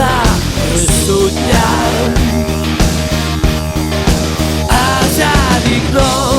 вона присутня, а за вікном.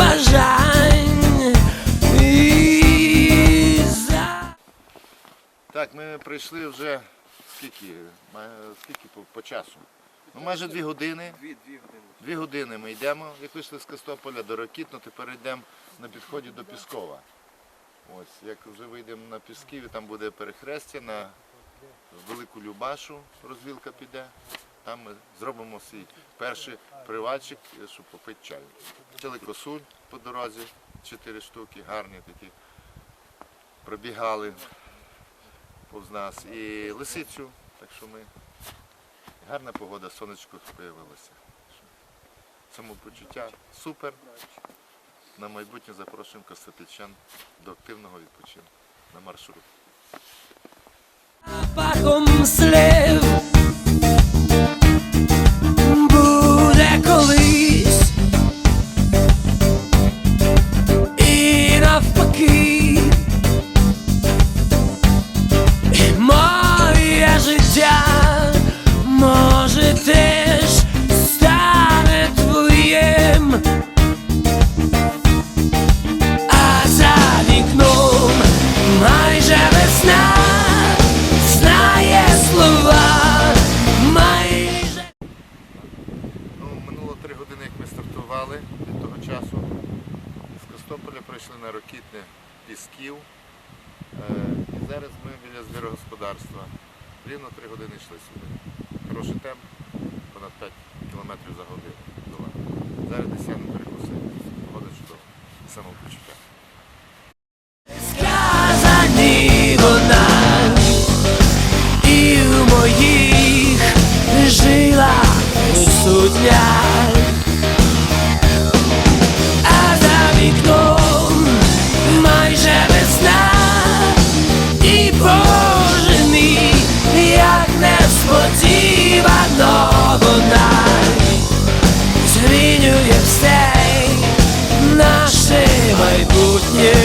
Бажань і за. Так, ми прийшли вже скільки? Скільки по, по часу? Ну, майже дві години. Дві, дві години. Дві години ми йдемо, як вийшли з Костополя до Рокітно, тепер йдемо на підході до Піскова. Ось, як вже вийдемо на Пісків, там буде перехрестя на Велику Любашу, розвілка піде. Там ми зробимо свій перший привальчик, щоб попити чаю. Вчили косуль по дорозі, чотири штуки, гарні такі. Пробігали повз нас. І лисицю, так що ми. Гарна погода, сонечко з'явилося. Самопочуття супер. На майбутнє запрошуємо костопільчан до активного відпочинку на маршрут. Пахом слив Пісків. Е, І зараз ми біля звірогосподарства. Рівно три години йшли сюди. Хороший темп, понад 5 км за годину. Зараз десь я не перекусив. Погода чудова. І в моїх жилах сутня. Yeah.